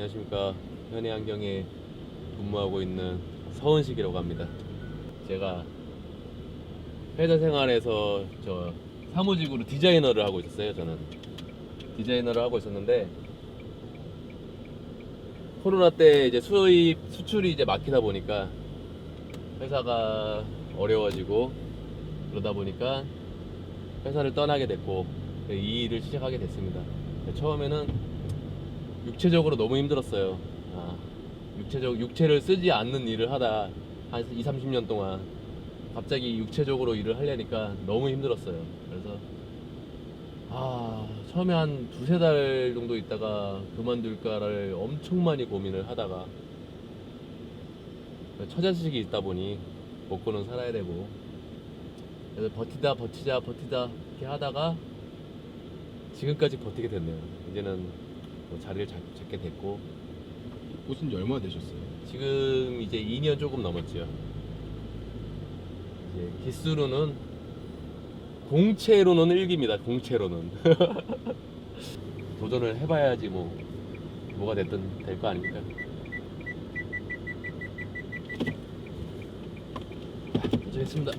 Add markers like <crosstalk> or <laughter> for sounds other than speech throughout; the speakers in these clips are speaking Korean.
안녕하십니까 현해 안경에 근무하고 있는 서은식이라고 합니다. 제가 회사 생활에서 저 사무직으로 디자이너를 하고 있었어요. 저는 디자이너를 하고 있었는데 코로나 때 이제 수입 수출이 이제 막히다 보니까 회사가 어려워지고 그러다 보니까 회사를 떠나게 됐고 이 일을 시작하게 됐습니다. 처음에는 육체적으로 너무 힘들었어요. 아, 육체적 육체를 쓰지 않는 일을 하다 한 2, 30년 동안 갑자기 육체적으로 일을 하려니까 너무 힘들었어요. 그래서 아, 처음에 한 두세 달 정도 있다가 그만둘까를 엄청 많이 고민을 하다가 처자식이 있다 보니 먹고는 살아야 되고 그래서 버티다 버티자 버티다 이렇게 하다가 지금까지 버티게 됐네요. 이제는 뭐 자리를 잡, 잡게 됐고 오신 지 얼마나 되셨어요? 지금 이제 2년 조금 넘었죠. 이제 기수로는 공채로는 일기입니다. 공채로는 <laughs> 도전을 해봐야지 뭐 뭐가 됐든 될 거 아닙니까? 도전했습니다.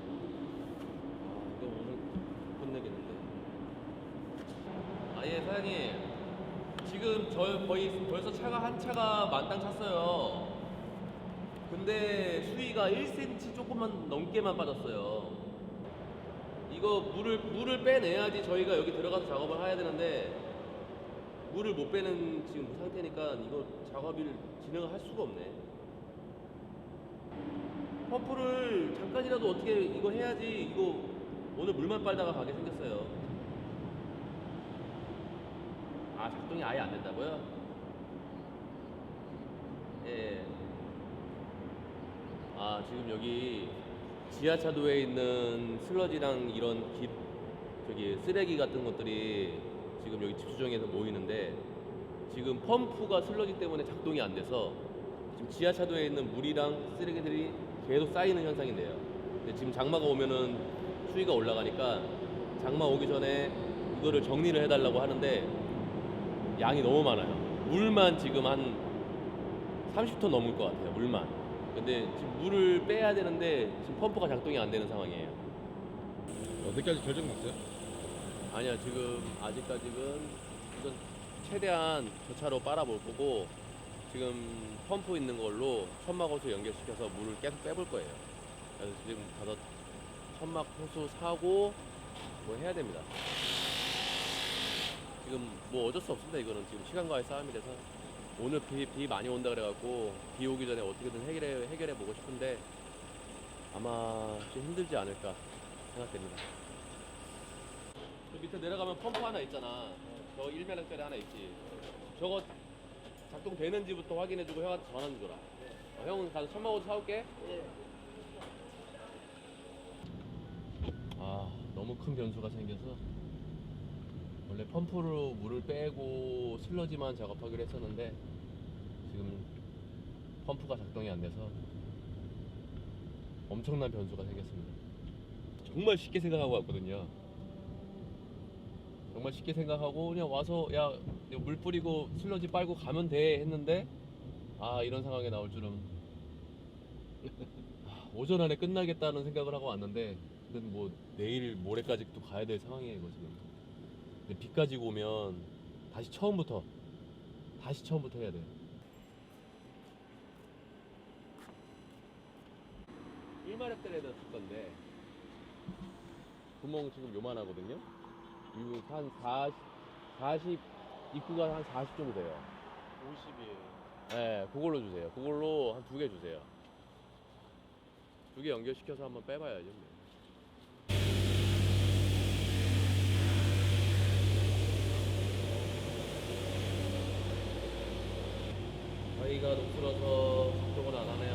아, 이거 오늘 끝내겠는데. 아예 사장님 지금 저 거의 벌써 차가 한 차가 만땅 찼어요. 근데 수위가 1cm 조금만 넘게만 빠졌어요. 이거 물을 물을 빼내야지 저희가 여기 들어가서 작업을 해야 되는데 물을 못 빼는 지금 상태니까 이거 작업을 진행을 할 수가 없네. 펌프를 잠깐이라도 어떻게 이거 해야지 이거 오늘 물만 빨다가 가게 생겼어요. 아 작동이 아예 안 된다고요? 예. 아 지금 여기 지하차도에 있는 슬러지랑 이런 기, 저기 쓰레기 같은 것들이 지금 여기 집수정에서 모이는데 지금 펌프가 슬러지 때문에 작동이 안 돼서 지금 지하차도에 있는 물이랑 쓰레기들이 계속 쌓이는 현상인데요. 근데 지금 장마가 오면은 수위가 올라가니까 장마 오기 전에 이거를 정리를 해달라고 하는데 양이 너무 많아요. 물만 지금 한 30톤 넘을 것 같아요. 물만. 근데 지금 물을 빼야 되는데 지금 펌프가 작동이 안 되는 상황이에요. 어디까지 결정 났어요? 아니야 지금 아직까지는 우선 최대한 저 차로 빨아볼 거고 지금 펌프 있는 걸로 천막 호수 연결시켜서 물을 계속 빼볼 거예요. 그래서 지금 가서 천막 호수 사고 뭐 해야 됩니다. 지금 뭐 어쩔 수 없습니다. 이거는 지금 시간과의 싸움이라서 오늘 비, 비 많이 온다 그래갖고 비 오기 전에 어떻게든 해결해 해결해 보고 싶은데 아마 좀 힘들지 않을까 생각됩니다. 저 밑에 내려가면 펌프 하나 있잖아. 저 1매력짜리 하나 있지. 저거 작동되는지부터 확인해주고 형한테 전화 좀 줘라. 어, 형은 가서 천막옷 사올게. 아 너무 큰 변수가 생겨서 원래 펌프로 물을 빼고 슬러지만 작업하기로 했었는데 지금 펌프가 작동이 안 돼서 엄청난 변수가 생겼습니다. 정말 쉽게 생각하고 왔거든요. 정말 쉽게 생각하고 그냥 와서 야 물 뿌리고 슬러지 빨고 가면 돼 했는데 아 이런 상황에 나올 줄은 <laughs> 아, 오전 안에 끝나겠다는 생각을 하고 왔는데 근데 뭐 내일 모레까지 또 가야 될 상황이에요 이거 지금 근데 비 가지고 오면 다시 처음부터 다시 처음부터 해야 돼 1마력짜리에다 쓸 건데 구멍 지금 요만하거든요 이거 한 40, 40 입구가 한 40 정도 돼요 50이에요. 네, 그걸로 주세요. 그걸로 한 두 개 주세요. 두 개 연결시켜서 한번 빼봐야죠. 저희가 녹슬어서 작동을 안 하네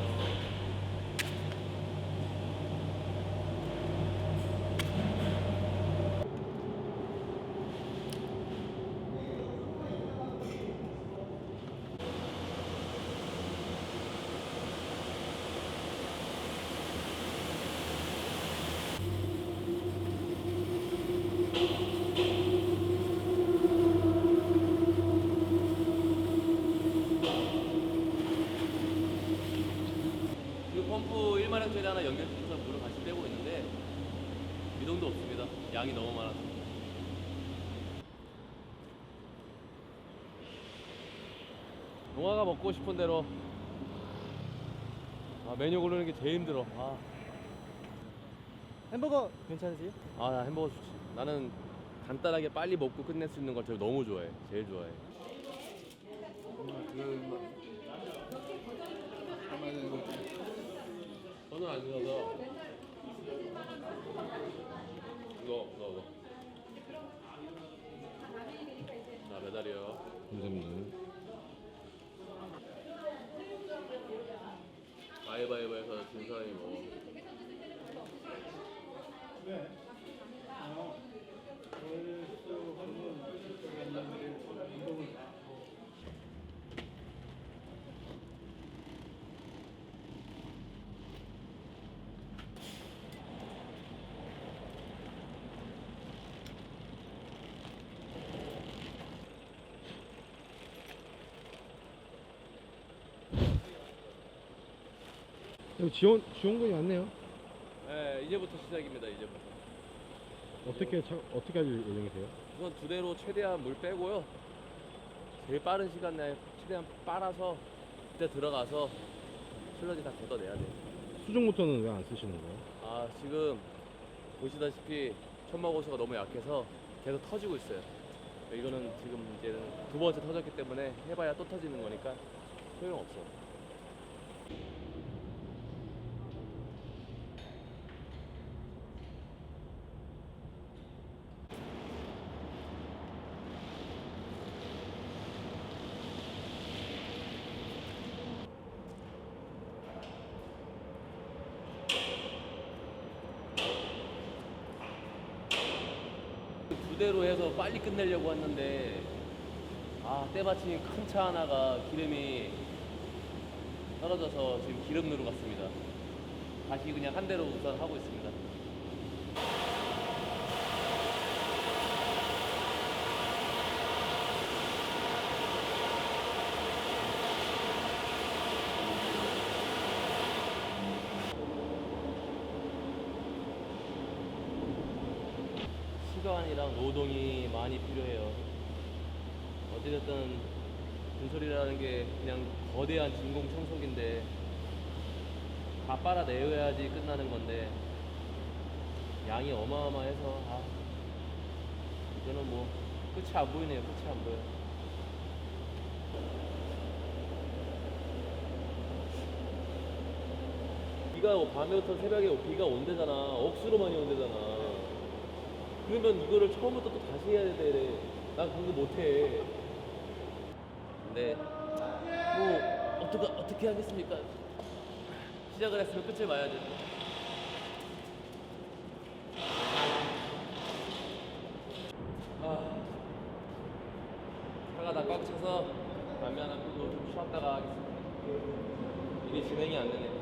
요. 미동도 없습니다. 양이 너무 많아서. 농아가 먹고 싶은 대로 아, 메뉴 고르는 게 제일 힘들어. 아, 햄버거 괜찮으세요? 아, 나 햄버거 좋지. 나는 간단하게 빨리 먹고 끝낼 수 있는 걸 제일 너무 좋아해. 제일 좋아해. 손을 안 씻어서 이거 이거 이거. 자 배달이요 감사합니다. 가위바위보해서 진 사람이 먹어 지원 지원금이 왔네요. 네 이제부터 시작입니다 이제부터 어떻게 차, 어떻게 할 예정이세요? 우선 두 대로 최대한 물 빼고요 제일 빠른 시간 내에 최대한 빨아서 그때 들어가서 슬러지 다 걷어내야 돼요 수중 모터는 왜 안 쓰시는 거예요? 아 지금 보시다시피 천막 호수가 너무 약해서 계속 터지고 있어요. 이거는 지금 이제는 두 번째 터졌기 때문에 해봐야 또 터지는 거니까 소용 없어. 두 대로 해서 빨리 끝내려고 했는데 아 때마침 큰 차 하나가 기름이 떨어져서 지금 기름 누르 갔습니다. 다시 그냥 한 대로 우선 하고 있습니다. 시간이랑 노동이 많이 필요해요. 어찌됐든 분소리라는 게 그냥 거대한 진공 청소기인데 다 빨아내야지 끝나는 건데 양이 어마어마해서 아 이거는 뭐 끝이 안 보이네요. 끝이 안 보여. 비가 뭐 밤에 부터 새벽에 비가 온대잖아. 억수로 많이 온대잖아. 그러면 이거를 처음부터 또 다시 해야 돼. 난 그거 못해. 근데 뭐 어떻게 어떻게 하겠습니까? 시작을 했으면 끝을 봐야죠. 아, 차가 다 꽉 차서 담배 하나 피고 좀 쉬었다가 하겠습니다. 이게 진행이 안 되네.